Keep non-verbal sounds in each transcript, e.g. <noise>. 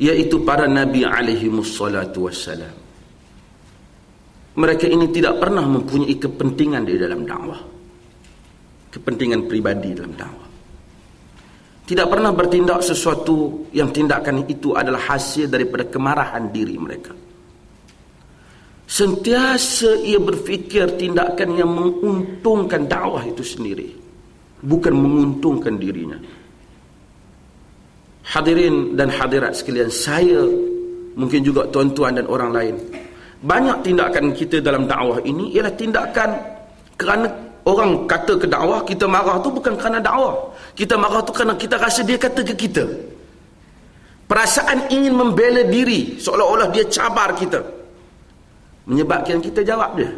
iaitu para nabi alaihi wassalatu wassalam mereka ini tidak pernah mempunyai kepentingan di dalam dakwah. Kepentingan pribadi dalam dakwah. Tidak pernah bertindak sesuatu yang tindakan itu adalah hasil daripada kemarahan diri mereka. Sentiasa ia berfikir tindakan yang menguntungkan dakwah itu sendiri bukan menguntungkan dirinya hadirin dan hadirat sekalian saya mungkin juga tuan-tuan dan orang lain banyak tindakan kita dalam dakwah ini ialah tindakan kerana orang kata ke dakwah kita marah tu bukan kerana dakwah. Kita marah tu kerana kita rasa dia kata ke kita. Perasaan ingin membela diri seolah-olah dia cabar kita. Menyebabkan kita jawab dia.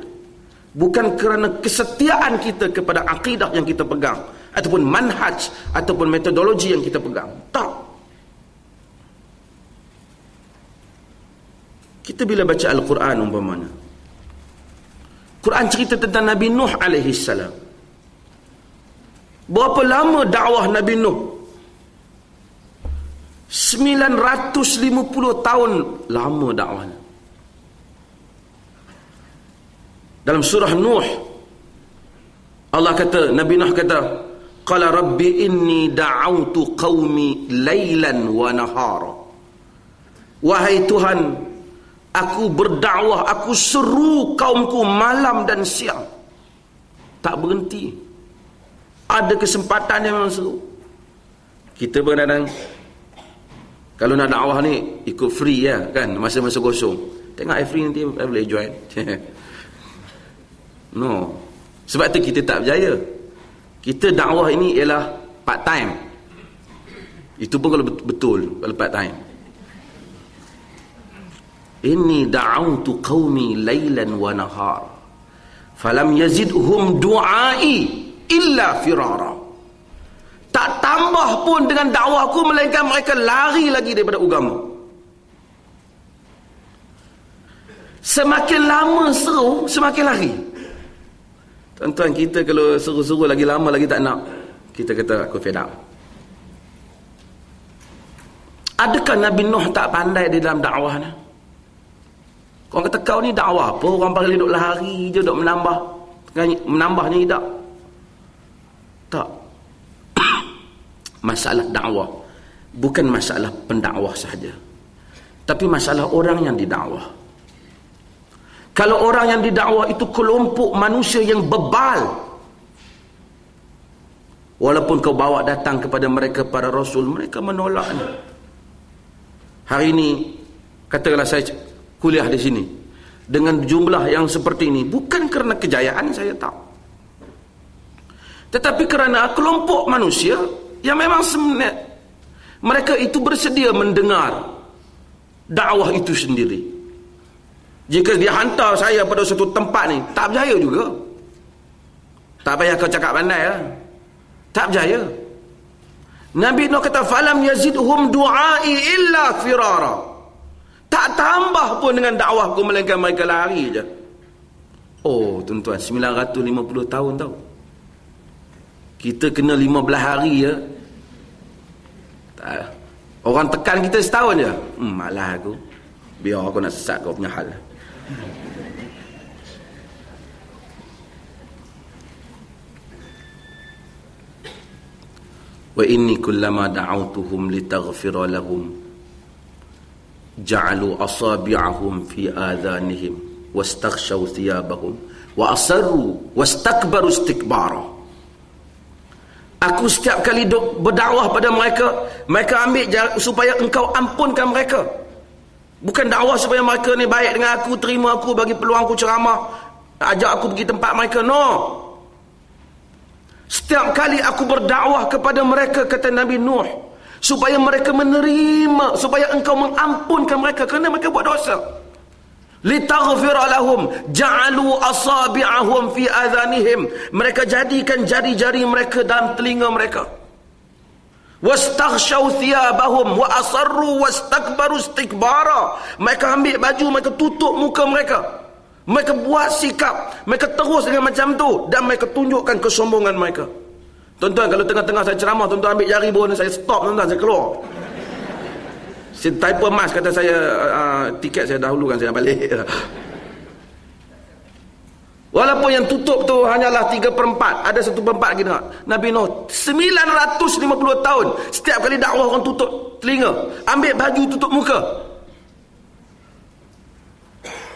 Bukan kerana kesetiaan kita kepada akidah yang kita pegang ataupun manhaj ataupun metodologi yang kita pegang. Tak Kita bila baca Al-Quran umpamanya. Quran cerita tentang Nabi Nuh alaihi salam. Berapa lama dakwah Nabi Nuh? 950 tahun lama dakwahnya. Dalam surah Nuh Allah kata Nabi Nuh kata qala rabbi inni da'awtu qaumi laylan wa nahara. Wahai Tuhan, Aku berdakwah, aku seru kaumku malam dan siang. Tak berhenti. Ada kesempatan yang memang seru. Kita kadang kalau nak dakwah ni ikut free ya kan masa-masa kosong. Tengok free nanti boleh join. <laughs> no. Sebab tu kita tak berjaya. Kita dakwah ini ialah part time. Itu pun kalau betul kalau part time. Inni da'autu qawmi laylan wa nahar. Falam yazidhum du'ai illa firara. Tak tambah pun dengan dakwahku melainkan mereka lari lagi daripada agama. Semakin lama seru, semakin lari. Tuan-tuan kita kalau seru-seru lagi lama lagi tak nak. Kita kata aku fed up. Adakah Nabi Nuh tak pandai di dalam dakwahnya? Orang kata kau ni dakwah apa? Orang panggil duduk lari je, duduk menambah. Menambahnya tidak. Tak. <coughs> masalah dakwah. Bukan masalah pendakwah sahaja. Tapi masalah orang yang didakwah. Kalau orang yang didakwah itu kelompok manusia yang bebal. Walaupun kau bawa datang kepada mereka para rasul, mereka menolaknya. Hari ini, katakanlah saya kuliah di sini. Dengan jumlah yang seperti ini bukan kerana kejayaan saya tahu. Tetapi kerana kelompok manusia yang memang sebenarnya mereka itu bersedia mendengar dakwah itu sendiri. Jika dia hantar saya pada satu tempat ni tak berjaya juga. Tak payah kau cakap pandai lah. Tak berjaya. Nabi Nuh kata falam yazidhum du'ai illa firara tak tambah pun dengan dakwahku melainkan mereka lari je. Oh, tuan-tuan, 950 tahun tau. Kita kena 15 hari je. Tak. Orang tekan kita setahun je. Hmm, malah aku. Biar aku nak sesat kau punya hal. Wa inni kullama da'autuhum litaghfira lahum ja'alu asabi'ahum fi adhanihim wastaghshaw thiyabahum wa asarru wastakbaru istikbara aku setiap kali berdakwah pada mereka mereka ambil supaya engkau ampunkan mereka. Bukan dakwah supaya mereka ni baik dengan aku terima aku bagi peluang aku ceramah ajak aku pergi tempat mereka. No. Setiap kali aku berdakwah kepada mereka kata Nabi Nuh supaya mereka menerima supaya engkau mengampunkan mereka kerana mereka buat dosa. Litaghfir lahum ja'alu asabi'ahum fi adhanihim. Mereka jadikan jari-jari mereka dalam telinga mereka. Wastaghshaw thiyabahum wa asarru wastakbaru istikbara. Mereka ambil baju mereka tutup muka mereka. Mereka buat sikap mereka terus dengan macam tu dan mereka tunjukkan kesombongan mereka Tuan-tuan kalau tengah-tengah saya ceramah tuan-tuan ambil jari pun saya stop tuan-tuan saya keluar. Saya type emas kata saya uh, tiket saya dahulu kan saya nak balik. <laughs> Walaupun yang tutup tu hanyalah 3 per 4. Ada 1 per 4 lagi dengar. Nabi Nuh 950 tahun. Setiap kali dakwah orang tutup telinga. Ambil baju tutup muka.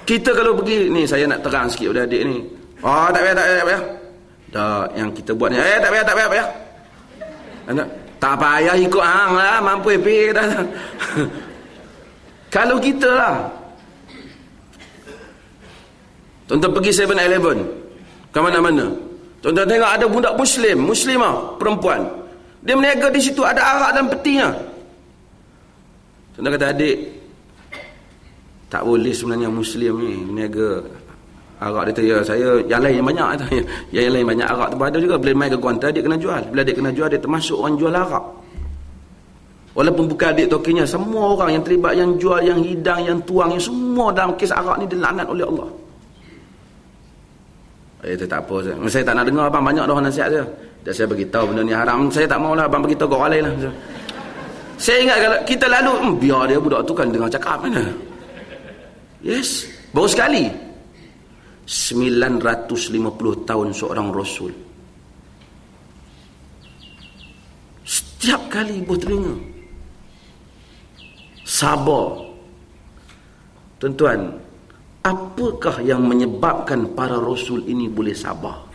Kita kalau pergi, ni saya nak terang sikit pada adik ni. Oh tak payah, tak payah, tak payah. Tak, yang kita buat ni. Eh tak payah, tak payah, tak payah. Anak, tak payah ikut hang lah. Mampu epi kata. <laughs> kalau kita lah. Tuan-tuan pergi 7-Eleven. Ke mana-mana. Tuan-tuan tengok ada budak Muslim. Muslimah. Perempuan. Dia meniaga di situ. Ada arak dan petinya. Tuan-tuan kata adik. Tak boleh sebenarnya Muslim ni. Meniaga arak dia tu. Ya, saya yang lain yang banyak. <laughs> Ya, yang lain banyak arak tu ada juga. Bila main ke kuantar dia kena jual. Bila dia kena jual dia termasuk orang jual arak. Walaupun bukan adik tokinya. Semua orang yang terlibat yang jual, yang hidang, yang tuang. Yang semua dalam kes arak ni dilaknat oleh Allah. Eh, tak apa. Saya, saya tak nak dengar abang banyak orang nasihat saya. Dan saya beritahu benda ni haram. Saya tak maulah abang beritahu kau orang lain lah. Saya ingat kalau kita lalu, hmm, biar dia budak tu kan dengar cakap mana. Yes. Baru sekali. 950 tahun seorang Rasul. Setiap kali ibu telinga. Sabar. Tuan-tuan, apakah yang menyebabkan para rasul ini boleh sabar